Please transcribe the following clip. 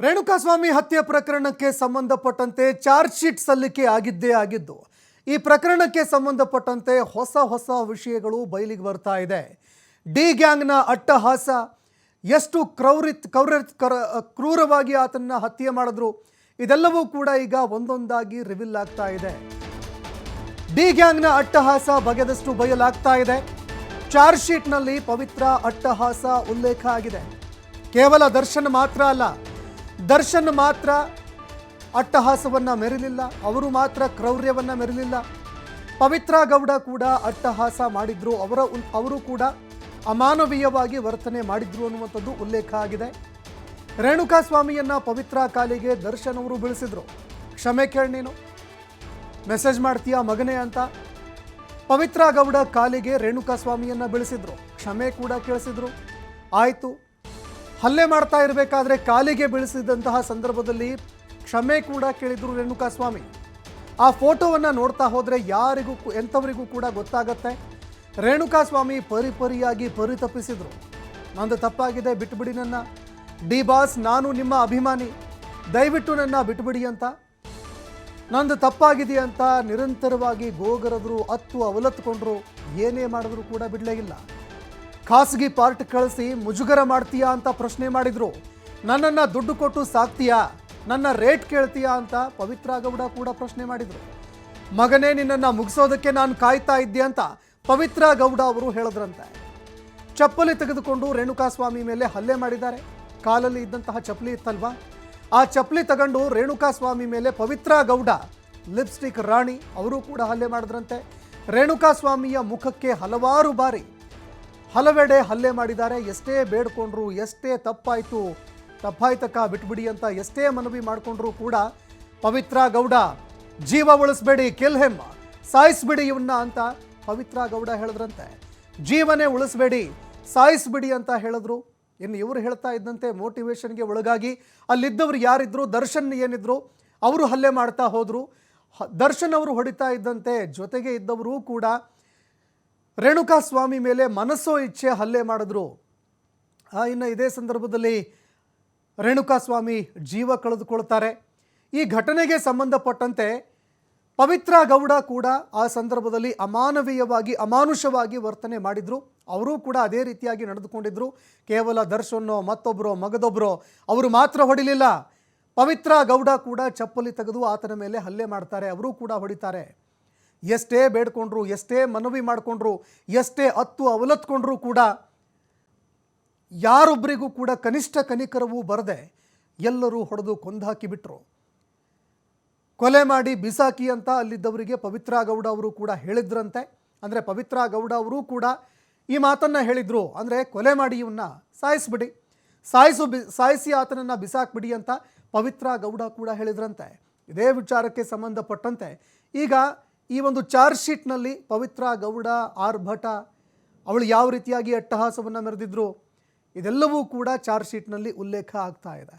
ರೇಣುಕಾಸ್ವಾಮಿ ಹತ್ಯೆ ಪ್ರಕರಣಕ್ಕೆ ಸಂಬಂಧಪಟ್ಟಂತೆ ಚಾರ್ಜ್ ಶೀಟ್ ಸಲ್ಲಿಕೆ ಆಗಿದ್ದೇ ಆಗಿದ್ದು, ಈ ಪ್ರಕರಣಕ್ಕೆ ಸಂಬಂಧಪಟ್ಟಂತೆ ಹೊಸ ಹೊಸ ವಿಷಯಗಳು ಬಯಲಿಗೆ ಬರ್ತಾ ಇದೆ. ಡಿ ಗ್ಯಾಂಗ್ನ ಅಟ್ಟಹಾಸ, ಎಷ್ಟು ಕ್ರೌರಿತ್ ಕ್ರೌರ ಕರ- ಕ್ರೂರವಾಗಿ ಆತನ್ನ ಹತ್ಯೆ ಮಾಡಿದ್ರು, ಇದೆಲ್ಲವೂ ಕೂಡ ಈಗ ಒಂದೊಂದಾಗಿ ರಿವಿಲ್ ಆಗ್ತಾ ಇದೆ. ಡಿ ಗ್ಯಾಂಗ್ನ ಅಟ್ಟಹಾಸ ಬಗೆದಷ್ಟು ಬಯಲಾಗ್ತಾ ಇದೆ. ಚಾರ್ಜ್ ಶೀಟ್ನಲ್ಲಿ ಪವಿತ್ರ ಅಟ್ಟಹಾಸ ಉಲ್ಲೇಖ ಆಗಿದೆ. ಕೇವಲ ದರ್ಶನ್ ಮಾತ್ರ ಅಲ್ಲ, ದರ್ಶನ್ ಮಾತ್ರ ಅಟ್ಟಹಾಸವನ್ನು ಮೆರಲಿಲ್ಲ, ಅವರು ಮಾತ್ರ ಕ್ರೌರ್ಯವನ್ನು ಮೆರಲಿಲ್ಲ. ಪವಿತ್ರ ಗೌಡ ಕೂಡ ಅಟ್ಟಹಾಸ ಮಾಡಿದ್ರು, ಅವರ ಅವರು ಕೂಡ ಅಮಾನವೀಯವಾಗಿ ವರ್ತನೆ ಮಾಡಿದ್ರು ಅನ್ನುವಂಥದ್ದು ಉಲ್ಲೇಖ ಆಗಿದೆ. ರೇಣುಕಾ ಸ್ವಾಮಿಯನ್ನ ಪವಿತ್ರ ಕಾಲಿಗೆ ದರ್ಶನ್ ಅವರು ಬೆಳೆಸಿದ್ರು. ಕ್ಷಮೆ ಕೇಳಿ ನೀನು. ಮೆಸೇಜ್ ಮಾಡ್ತೀಯಾ ಮಗನೇ ಅಂತ. ಪವಿತ್ರ ಗೌಡ ಕಾಲಿಗೆ ರೇಣುಕಾ ಸ್ವಾಮಿಯನ್ನ ಬೆಳೆಸಿದ್ರು. ಕ್ಷಮೆ ಕೂಡ ಕೇಳಿಸಿದ್ರು. ಆಯಿತು. ಹಲ್ಲೆ ಮಾಡ್ತಾ ಇರಬೇಕಾದ್ರೆ ಕಾಲಿಗೆ ಬೀಳಿಸಿದಂತಹ ಸಂದರ್ಭದಲ್ಲಿ ಕ್ಷಮೆ ಕೂಡ ಕೇಳಿದ್ರು ರೇಣುಕಾ ಸ್ವಾಮಿ ಆ ಫೋಟೋವನ್ನು ನೋಡ್ತಾ ಹೋದರೆ ಯಾರಿಗೂ ಎಂಥವರಿಗೂ ಕೂಡ ಗೊತ್ತಾಗತ್ತೆ. ರೇಣುಕಾ ಸ್ವಾಮಿ ಪರಿಪರಿಯಾಗಿ ಪರಿತಪ್ಪಿಸಿದರು ನಂದು ತಪ್ಪಾಗಿದೆ, ಬಿಟ್ಬಿಡಿ ನನ್ನ. ಡಿ ಬಾಸ್, ನಾನು ನಿಮ್ಮ ಅಭಿಮಾನಿ. ದಯವಿಟ್ಟು ನನ್ನ ಬಿಟ್ಬಿಡಿ ಅಂತ. ನಂದು ತಪ್ಪಾಗಿದೆ ಅಂತ ನಿರಂತರವಾಗಿ ಗೋಗರದ್ರು, ಅತ್ತು ಅವಲತ್ಕೊಂಡ್ರು ಏನೇ ಮಾಡಿದ್ರು ಕೂಡ ಬಿಡಲೇ ಇಲ್ಲ. ಖಾಸಗಿ ಪಾರ್ಟ್ ಕಳಿಸಿ ಮುಜುಗರ ಮಾಡ್ತೀಯಾ ಅಂತ ಪ್ರಶ್ನೆ ಮಾಡಿದ್ರು. ನನ್ನನ್ನು ದುಡ್ಡು ಕೊಟ್ಟು ಸಾಕ್ತೀಯಾ? ನನ್ನ ರೇಟ್ ಕೇಳ್ತೀಯಾ ಅಂತ ಪವಿತ್ರ ಗೌಡ ಕೂಡ ಪ್ರಶ್ನೆ ಮಾಡಿದರು. ಮಗನೇ, ನಿನ್ನನ್ನು ಮುಗಿಸೋದಕ್ಕೆ ನಾನು ಕಾಯ್ತಾ ಇದ್ದೆ ಅಂತ ಪವಿತ್ರ ಗೌಡ ಅವರು ಹೇಳಿದ್ರಂತೆ. ಚಪ್ಪಲಿ ತೆಗೆದುಕೊಂಡು ರೇಣುಕಾಸ್ವಾಮಿ ಮೇಲೆ ಹಲ್ಲೆ ಮಾಡಿದ್ದಾರೆ. ಕಾಲಲ್ಲಿ ಇದ್ದಂತಹ ಚಪ್ಪಲಿ ಇತ್ತಲ್ವಾ? ಆ ಚಪ್ಪಲಿ ತಗೊಂಡು ರೇಣುಕಾಸ್ವಾಮಿ ಮೇಲೆ ಪವಿತ್ರ ಗೌಡ, ಲಿಪ್ಸ್ಟಿಕ್ ರಾಣಿ, ಅವರು ಕೂಡ ಹಲ್ಲೆ ಮಾಡಿದ್ರಂತೆ. ರೇಣುಕಾಸ್ವಾಮಿಯ ಮುಖಕ್ಕೆ ಹಲವಾರು ಬಾರಿ ಹಲವೆಡೆ ಹಲ್ಲೆ ಮಾಡಿದ್ದಾರೆ. ಎಷ್ಟೇ ಬೇಡ್ಕೊಂಡ್ರು, ಎಷ್ಟೇ ತಪ್ಪಾಯಿತು, ತಪ್ಪಾಯ್ತಕ್ಕ ಬಿಟ್ಬಿಡಿ ಅಂತ ಎಷ್ಟೇ ಮನವಿ ಮಾಡಿಕೊಂಡ್ರು ಕೂಡ ಪವಿತ್ರ ಗೌಡ, ಜೀವ ಉಳಿಸ್ಬೇಡಿ, ಕೆಲ್ ಹೆಮ್ಮ ಸಾಯಿಸ್ಬಿಡಿ ಇವನ್ನ ಅಂತ ಪವಿತ್ರ ಗೌಡ ಹೇಳಿದ್ರಂತೆ. ಜೀವನೇ ಉಳಿಸ್ಬೇಡಿ, ಸಾಯಿಸ್ಬಿಡಿ ಅಂತ ಹೇಳಿದ್ರು. ಇನ್ನು ಇವರು ಹೇಳ್ತಾ ಇದ್ದಂತೆ ಮೋಟಿವೇಶನ್ಗೆ ಒಳಗಾಗಿ ಅಲ್ಲಿದ್ದವರು ಯಾರಿದ್ರು, ದರ್ಶನ್ ಏನಿದ್ರು, ಅವರು ಹಲ್ಲೆ ಮಾಡ್ತಾ ಹೋದರು. ದರ್ಶನ್ ಅವರು ಹೊಡಿತಾ ಇದ್ದಂತೆ ಜೊತೆಗೆ ಇದ್ದವರು ಕೂಡ ರೇಣುಕಾ ಸ್ವಾಮಿ ಮೇಲೆ ಮನಸ್ಸೋ ಇಚ್ಛೆ ಹಲ್ಲೆ ಮಾಡಿದ್ರು. ಇನ್ನು ಇದೇ ಸಂದರ್ಭದಲ್ಲಿ ರೇಣುಕಾ ಸ್ವಾಮಿ ಜೀವ ಕಳೆದುಕೊಳ್ತಾರೆ. ಈ ಘಟನೆಗೆ ಸಂಬಂಧಪಟ್ಟಂತೆ ಪವಿತ್ರ ಗೌಡ ಕೂಡ ಆ ಸಂದರ್ಭದಲ್ಲಿ ಅಮಾನವೀಯವಾಗಿ, ಅಮಾನುಷವಾಗಿ ವರ್ತನೆ ಮಾಡಿದ್ರು. ಅವರೂ ಕೂಡ ಅದೇ ರೀತಿಯಾಗಿ ನಡೆದುಕೊಂಡಿದ್ರು. ಕೇವಲ ದರ್ಶನ್ನೋ ಮತ್ತೊಬ್ಬರೋ ಮಗದೊಬ್ಬರೋ ಅವರು ಮಾತ್ರ ಹೊಡಿಲಿಲ್ಲ. ಪವಿತ್ರ ಗೌಡ ಕೂಡ ಚಪ್ಪಲಿ ತೆಗೆದು ಆತನ ಮೇಲೆ ಹಲ್ಲೆ ಮಾಡ್ತಾರೆ. ಅವರೂ ಕೂಡ ಹೊಡಿತಾರೆ. ಎಷ್ಟೇ ಬೇಡ್ಕೊಂಡ್ರು, ಎಷ್ಟೇ ಮನವಿ ಮಾಡಿಕೊಂಡ್ರು, ಎಷ್ಟೇ ಅತ್ತು ಅವಲತ್ಕೊಂಡ್ರು ಕೂಡ ಯಾರೊಬ್ಬರಿಗೂ ಕೂಡ ಕನಿಷ್ಠ ಕನಿಕರವೂ ಬರದೆ ಎಲ್ಲರೂ ಹೊಡೆದು ಕೊಂದಾಕಿ ಬಿಟ್ರು ಕೊಲೆ ಮಾಡಿ ಬಿಸಾಕಿ ಅಂತ ಅಲ್ಲಿದ್ದವರಿಗೆ ಪವಿತ್ರ ಗೌಡ ಅವರು ಕೂಡ ಹೇಳಿದ್ರಂತೆ. ಅಂದರೆ ಪವಿತ್ರ ಗೌಡ ಅವರು ಕೂಡ ಈ ಮಾತನ್ನು ಹೇಳಿದರು. ಅಂದರೆ ಕೊಲೆ ಮಾಡಿ ಇವನ್ನ ಸಾಯಿಸ್ಬಿಡಿ. ಸಾಯಿಸು ಬಿ, ಸಾಯಿಸಿ ಆತನನ್ನು ಬಿಸಾಕ್ಬಿಡಿ ಅಂತ ಪವಿತ್ರ ಗೌಡ ಕೂಡ ಹೇಳಿದ್ರಂತೆ. ಇದೇ ವಿಚಾರಕ್ಕೆ ಸಂಬಂಧಪಟ್ಟಂತೆ. ಈಗ ಈ ಒಂದು ಚಾರ್ಜ್ ಶೀಟ್ನಲ್ಲಿ ಪವಿತ್ರ ಗೌಡ ಆರ್ಭಟ ಅವಳು ಯಾವ ರೀತಿಯಾಗಿ ಅಟ್ಟಹಾಸವನ್ನು ಮೆರೆದಿದ್ರು ಇದೆಲ್ಲವೂ ಕೂಡ ಚಾರ್ಜ್ ಶೀಟ್ನಲ್ಲಿ ಉಲ್ಲೇಖ ಆಗ್ತಾ ಇದೆ.